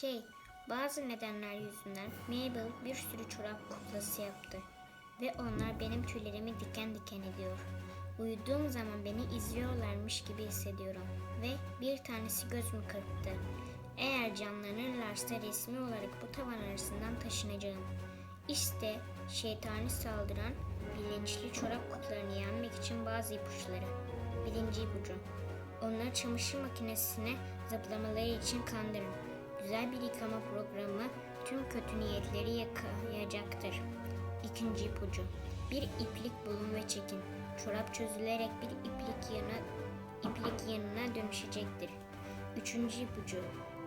Şey, bazı nedenler yüzünden Mabel bir sürü çorap kuklası yaptı. Ve onlar benim tüylerimi diken diken ediyor. Uyuduğum zaman beni izliyorlarmış gibi hissediyorum. Ve bir tanesi gözümü kırptı. Eğer canlanırlarsa resmi olarak bu tavan arasından taşınacağım. İşte şeytani saldıran bilinçli çorap kutularını yenmek için bazı ipuçları. Birinci ipucu. Onları çamaşır makinesine zıplamaları için kandırın. Güzel bir yıkama programı tüm kötü niyetleri yakayacaktır. İkinci ipucu. Bir iplik bulun ve çekin. Çorap çözülerek bir iplik yana, iplik yanına dönüşecektir. Üçüncü ipucu.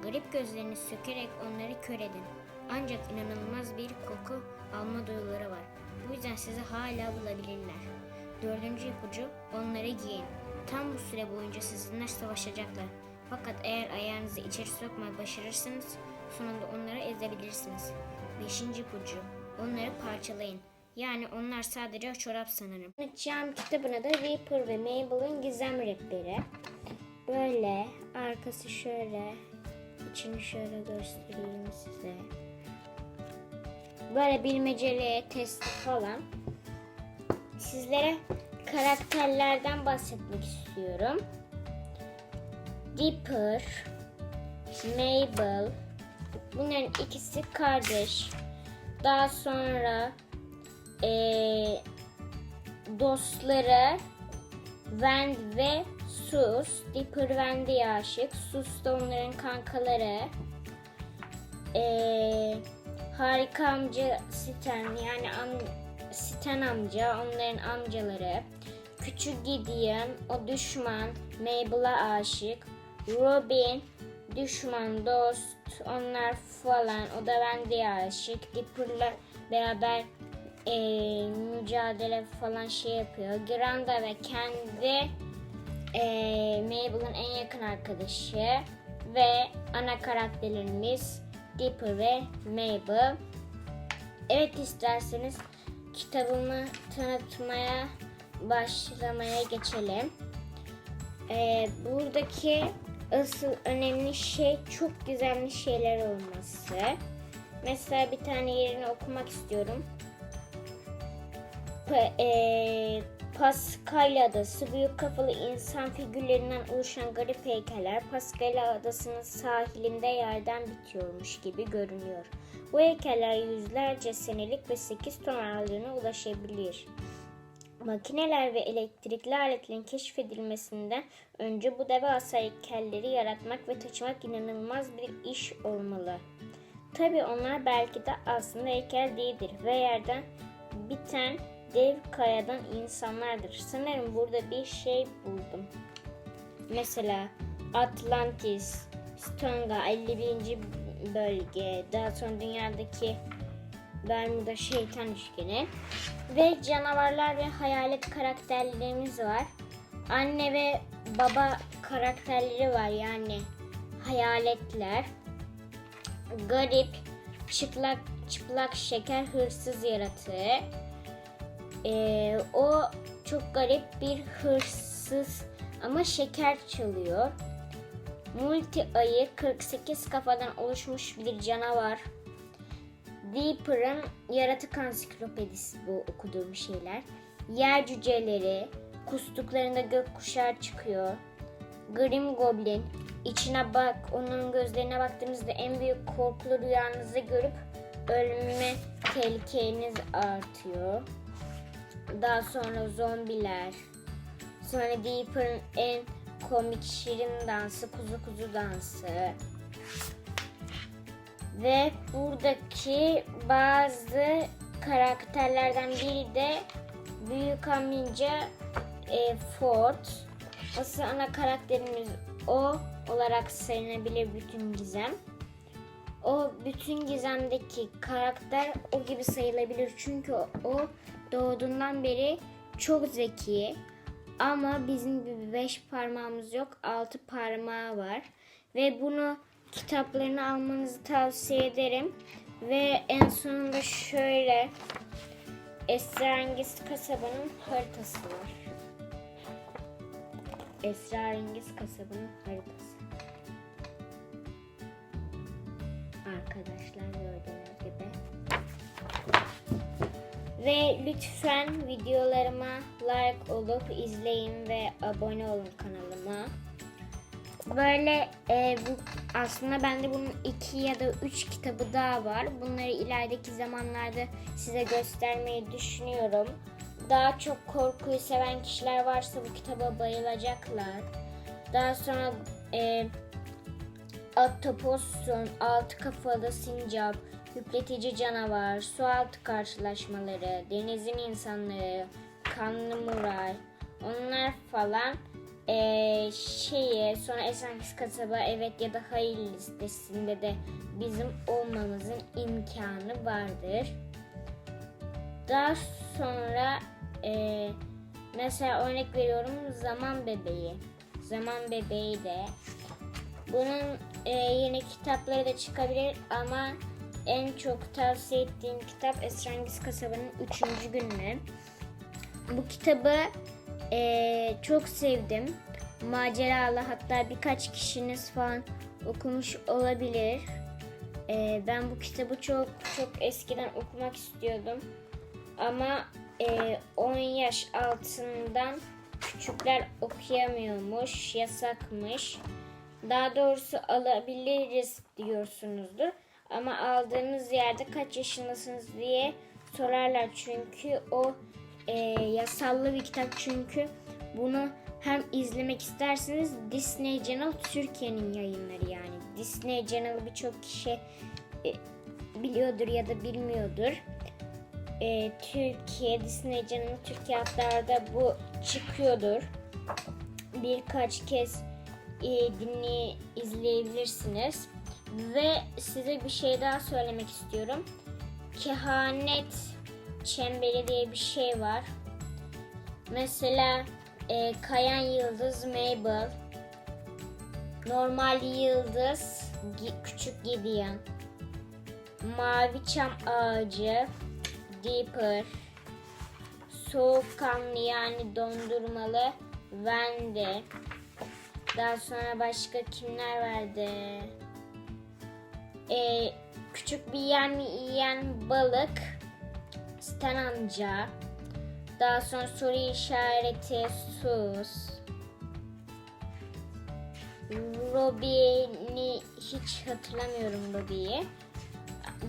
Garip gözlerini sökerek onları kör edin. Ancak inanılmaz bir koku alma duyuları var. Bu yüzden sizi hala bulabilirler. Dördüncü ipucu onları giyin. Tam bu süre boyunca sizinle savaşacaklar. Fakat eğer ayağınızı içeri sokmayı başarırsanız sonunda onları ezebilirsiniz. Beşinci ipucu onları parçalayın. Yani onlar sadece çorap sanırım. Anlatacağım kitabına da Reaper ve Mabel'ın gizem rehberi. Böyle arkası şöyle içini şöyle göstereyim size. Böyle bilmeceli testi falan. Sizlere karakterlerden bahsetmek istiyorum. Dipper, Mabel. Bunların ikisi kardeş. Daha sonra eee, dostları Wen ve Sus. Dipper Wendy'ye aşık. Sus da onların kankaları. Eee, harika amca Stan yani am, Stan amca onların amcaları. Küçük Gideon o düşman Mabel'a aşık. Robin düşman dost onlar falan o da Wendy'ye aşık. Dipper'la beraber eee, mücadele falan şey yapıyor. Granda ve kendi eee Mabel'ın en yakın arkadaşı ve ana karakterlerimiz Dipper ve Mabel. Evet isterseniz kitabımı tanıtmaya başlamaya geçelim. Ee, buradaki asıl önemli şey çok gizemli şeyler olması. Mesela bir tane yerini okumak istiyorum. Pa, e, Paskalya Adası büyük kafalı insan figürlerinden oluşan garip heykeller Paskalya Adası'nın sahilinde yerden bitiyormuş gibi görünüyor. Bu heykeller yüzlerce senelik ve 8 ton ağırlığına ulaşabilir. Makineler ve elektrikli aletlerin keşfedilmesinden önce bu devasa heykelleri yaratmak ve taşımak inanılmaz bir iş olmalı. Tabi onlar belki de aslında heykel değildir ve yerden biten dev kayadan insanlardır. Sanırım burada bir şey buldum. Mesela Atlantis, Stonga 51. bölge, daha sonra dünyadaki Bermuda şeytan üçgeni ve canavarlar ve hayalet karakterlerimiz var. Anne ve baba karakterleri var yani hayaletler. Garip, çıplak çıplak şeker hırsız yaratığı. Ee, o çok garip bir hırsız ama şeker çalıyor. Multi ayı 48 kafadan oluşmuş bir canavar. Deeper'ın yaratık ansiklopedisi bu okuduğum şeyler. Yer cüceleri, kustuklarında gökkuşağı çıkıyor. Grim Goblin, içine bak, onun gözlerine baktığınızda en büyük korkulu rüyanızı görüp ölme tehlikeniz artıyor. Daha sonra zombiler. Sonra Deeper'ın en komik şirin dansı, kuzu kuzu dansı. Ve buradaki bazı karakterlerden biri de Büyük amca e, Ford. Asıl ana karakterimiz o olarak sayılabilir bütün gizem. O bütün gizemdeki karakter o gibi sayılabilir çünkü o doğduğundan beri çok zeki ama bizim gibi beş parmağımız yok altı parmağı var ve bunu kitaplarını almanızı tavsiye ederim ve en sonunda şöyle Esrarengiz kasabanın haritası var. Esrarengiz kasabanın haritası. arkadaşlar gördüğünüz gibi. Ve lütfen videolarıma like olup izleyin ve abone olun kanalıma. Böyle e, bu aslında bende bunun iki ya da üç kitabı daha var. Bunları ilerideki zamanlarda size göstermeyi düşünüyorum. Daha çok korkuyu seven kişiler varsa bu kitaba bayılacaklar. Daha sonra e, Attopossun, altı kafalı sincap, hüpletici canavar, sualtı karşılaşmaları, denizin insanları, kanlı muray, onlar falan eee şeye sonra Esenkiz kasaba evet ya da hayır listesinde de bizim olmamızın imkanı vardır. Daha sonra eee, mesela örnek veriyorum zaman bebeği. Zaman bebeği de bunun e, yeni kitapları da çıkabilir ama en çok tavsiye ettiğim kitap Esrangiz Kasaba'nın 3. günü. Bu kitabı e, çok sevdim. Maceralı hatta birkaç kişiniz falan okumuş olabilir. E, ben bu kitabı çok çok eskiden okumak istiyordum. Ama e, 10 yaş altından küçükler okuyamıyormuş, yasakmış. Daha doğrusu alabiliriz diyorsunuzdur. Ama aldığınız yerde kaç yaşındasınız diye sorarlar. Çünkü o e, yasallı bir kitap. Çünkü bunu hem izlemek isterseniz Disney Channel Türkiye'nin yayınları yani. Disney Channel'ı birçok kişi e, biliyordur ya da bilmiyordur. E, Türkiye, Disney Channel Türkiye hatlarda bu çıkıyordur. Birkaç kez e, dinley izleyebilirsiniz. Ve size bir şey daha söylemek istiyorum. Kehanet çemberi diye bir şey var. Mesela e, Kayan Yıldız Mabel, Normal Yıldız Küçük Gideon, Mavi Çam Ağacı Deeper, Soğukkanlı yani dondurmalı Wendy, daha sonra başka kimler vardı? Ee, küçük bir yem yiyen balık. Stan amca. Daha sonra soru işareti sus. Robin'i hiç hatırlamıyorum Robbie'yi.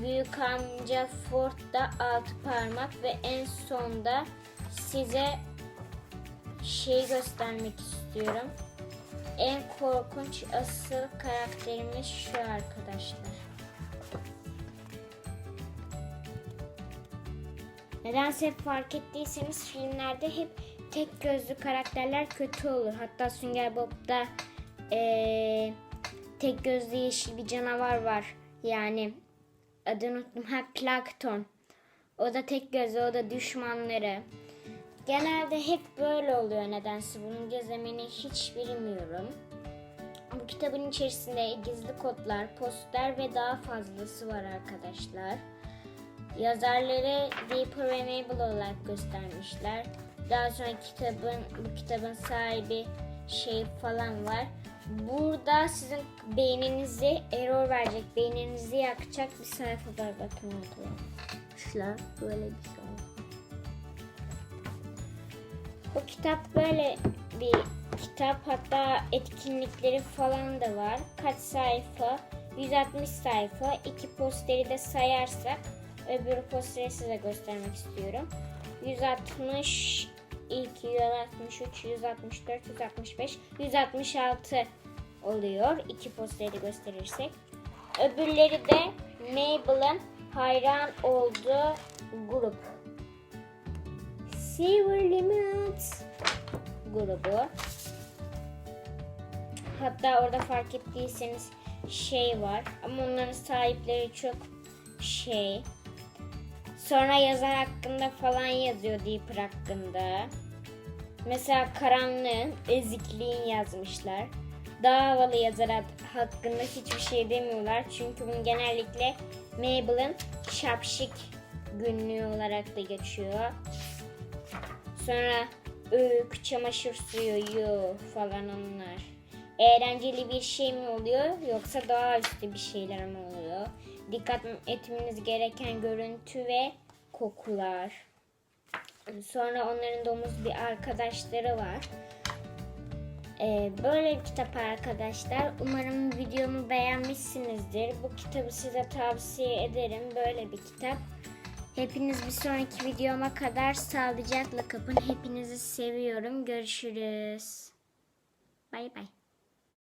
Büyük amca Ford'da altı parmak ve en sonda size şey göstermek istiyorum. En korkunç asıl karakterimiz şu arkadaşlar. Nedense fark ettiyseniz filmlerde hep tek gözlü karakterler kötü olur. Hatta Sünger Bob'da eee, tek gözlü yeşil bir canavar var. Yani adını unuttum. Ha Plankton. O da tek gözlü, o da düşmanları. Genelde hep böyle oluyor nedense. Bunun gizemini hiç bilmiyorum. Bu kitabın içerisinde gizli kodlar, poster ve daha fazlası var arkadaşlar. Yazarları Deeper ve Mabel olarak göstermişler. Daha sonra kitabın bu kitabın sahibi şey falan var. Burada sizin beyninizi error verecek, beyninizi yakacak bir sayfa var bakın orada. Şöyle böyle bir sayfa. Bu kitap böyle bir kitap hatta etkinlikleri falan da var. Kaç sayfa? 160 sayfa. İki posteri de sayarsak öbür posteri size göstermek istiyorum. 160 ilk 163, 164, 165, 166 oluyor. İki posteri gösterirsek. Öbürleri de Mabel'ın hayran olduğu grup. Silver Limit grubu. Hatta orada fark ettiyseniz şey var ama onların sahipleri çok şey. Sonra yazar hakkında falan yazıyor Deeper hakkında. Mesela karanlığın, ezikliğin yazmışlar. Daha havalı yazar hak- hakkında hiçbir şey demiyorlar. Çünkü bunu genellikle Mabel'ın şapşik günlüğü olarak da geçiyor. Sonra öğük, çamaşır suyu, yu falan onlar. eğlenceli bir şey mi oluyor yoksa doğaüstü bir şeyler mi oluyor? Dikkat etmeniz gereken görüntü ve kokular. Sonra onların domuz bir arkadaşları var. Ee, böyle bir kitap arkadaşlar. Umarım videomu beğenmişsinizdir. Bu kitabı size tavsiye ederim. Böyle bir kitap. Hepiniz bir sonraki videoma kadar sağlıcakla kapın. Hepinizi seviyorum. Görüşürüz. Bay bay.